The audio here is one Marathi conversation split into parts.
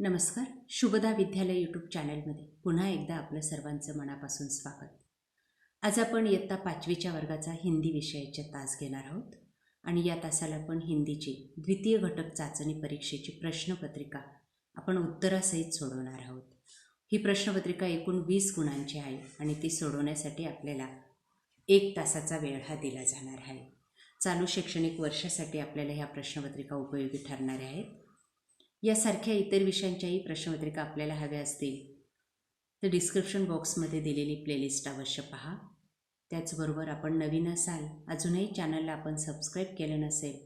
नमस्कार शुभदा विद्यालय यूट्यूब चॅनलमध्ये पुन्हा एकदा आपलं सर्वांचं मनापासून स्वागत. आज आपण इयत्ता पाचवीच्या वर्गाचा हिंदी विषयाचे तास घेणार आहोत आणि या तासाला आपण हिंदीची द्वितीय घटक चाचणी परीक्षेची प्रश्नपत्रिका आपण उत्तरासहित सोडवणार आहोत. ही प्रश्नपत्रिका एकूण वीस गुणांची आहे आणि ती सोडवण्यासाठी आपल्याला एक तासाचा वेळ हा दिला जाणार आहे. चालू शैक्षणिक वर्षासाठी आपल्याला ह्या प्रश्नपत्रिका उपयोगी ठरणाऱ्या आहेत. यासारख्या इतर विषयांच्याही प्रश्नपत्रिका आपल्याला हव्या असतील तर डिस्क्रिप्शन बॉक्समध्ये दिलेली प्लेलिस्ट अवश्य पहा. त्याचबरोबर आपण नवीन असाल अजूनही चॅनलला आपण सबस्क्राईब केलं नसेल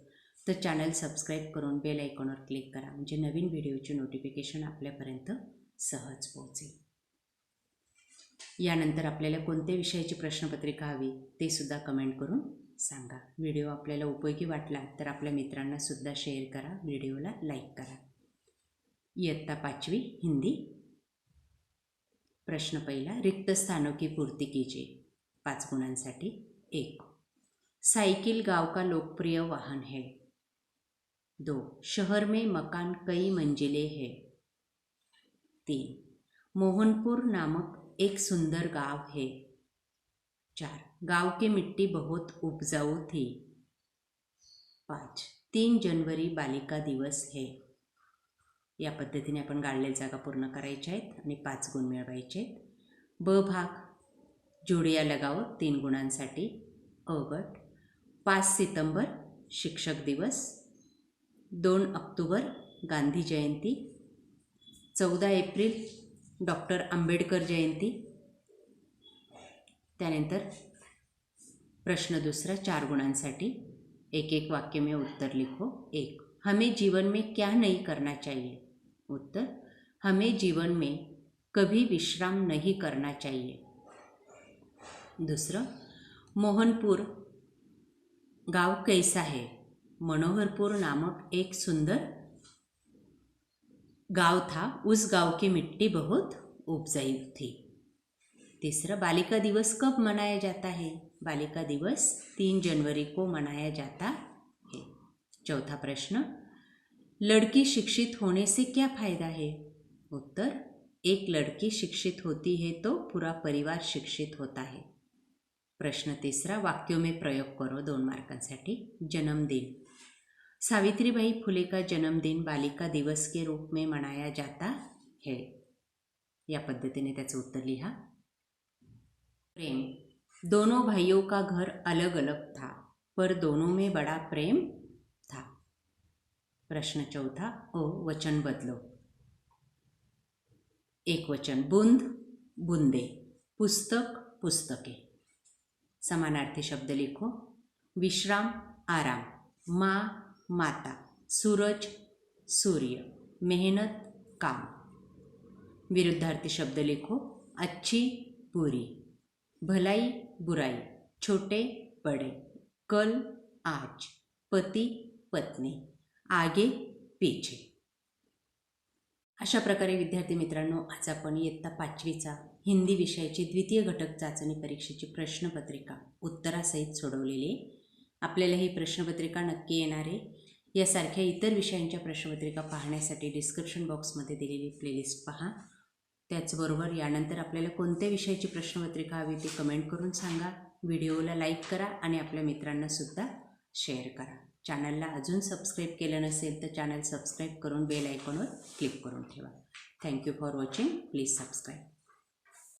तर चॅनल सबस्क्राईब करून बेल आयकॉनवर क्लिक करा म्हणजे नवीन व्हिडिओची नोटिफिकेशन आपल्यापर्यंत सहज पोहोचेल. यानंतर आपल्याला कोणत्या विषयाची प्रश्नपत्रिका हवी ते सुद्धा कमेंट करून सांगा. व्हिडिओ आपल्याला उपयोगी वाटला तर आपल्या मित्रांनासुद्धा शेअर करा व्हिडिओला लाईक करा. इयत्ता पाचवी, हिंदी. प्रश्न पहिला, रिक्त स्थानों की पूर्ति कीजिए. पाच गुणांसाठी एक. साइकिल गाँव का लोकप्रिय वाहन है? दो. शहर में मकान कई मंजिले है? तीन. मोहनपुर नामक एक सुंदर गाँव है? चार. गाँव की मिट्टी बहुत उपजाऊ थी? पाच. तीन जनवरी बालिका दिवस है? या पद्धतीने आपण गाळलेल्या जागा पूर्ण करायच्या आहेत आणि पाच गुण मिळवायचे आहेत. ब भाग जोडिया लगाव तीन गुणांसाठी अ पाच सितंबर शिक्षक दिवस. दोन ऑक्टोबर गांधी जयंती. चौदा एप्रिल डॉक्टर आंबेडकर जयंती. त्यानंतर प्रश्न दुसरा चार गुणांसाठी एक एक वाक्य में उत्तर लिखो. एक हमें जीवन में क्या नहीं करना चाहिए? उत्तर हमें जीवन में कभी विश्राम नहीं करना चाहिए। दूसरा मोहनपुर गांव कैसा है? मनोहरपुर नामक एक सुंदर गांव था। उस गांव की मिट्टी बहुत उपजाऊ थी। तीसरा बालिका दिवस कब मनाया जाता है? बालिका दिवस तीन जनवरी को मनाया जाता है। चौथा प्रश्न लड़की शिक्षित होने से क्या फायदा है? उत्तर एक लड़की शिक्षित होती है तो पूरा परिवार शिक्षित होता है। प्रश्न तिसरा वाक्यों में प्रयोग करो दोन मार्कांसाठी जन्मदिन। सावित्रीबाई फुले का जन्मदिन बालिका दिवस के रूप में मनाया जाता है। या पद्धतीने त्याचं उत्तर लिहा। प्रेम। दोनों भाइयों का घर अलग अलग था पर दोनों में बड़ा प्रेम प्रश्न चौथा ओ वचन बदलो। एक वचन, बुंद, बुंदे, पुस्तक, पुस्तके। समानार्थी शब्द लिखो, विश्राम, आराम, माँ, माता, सूरज, सूर्य, मेहनत, काम। विरुद्धार्थी शब्द लिखो, अच्छी, बुरी, भलाई, बुराई, छोटे, बड़े, कल, आज, पति, पत्नी। आगे पीछे. अशा प्रकारे विद्यार्थी मित्रांनो आज आपण इयत्ता पाचवीचा हिंदी विषयाची द्वितीय घटक चाचणी परीक्षेची प्रश्नपत्रिका उत्तरासहित सोडवलेली आपल्याला ही प्रश्नपत्रिका नक्की येणार आहे. यासारख्या इतर विषयांच्या प्रश्नपत्रिका पाहण्यासाठी डिस्क्रिप्शन बॉक्समध्ये दिलेली प्लेलिस्ट पहा. त्याचबरोबर यानंतर आपल्याला कोणत्या विषयाची प्रश्नपत्रिका हवी ती कमेंट करून सांगा. व्हिडिओला लाईक करा आणि आपल्या मित्रांनासुद्धा शेअर करा. चॅनलला अजून सबस्क्राईब केलं नसेल तर चॅनल सबस्क्राईब करून बेल आयकॉनवर क्लिक करून ठेवा. Thank you for watching please subscribe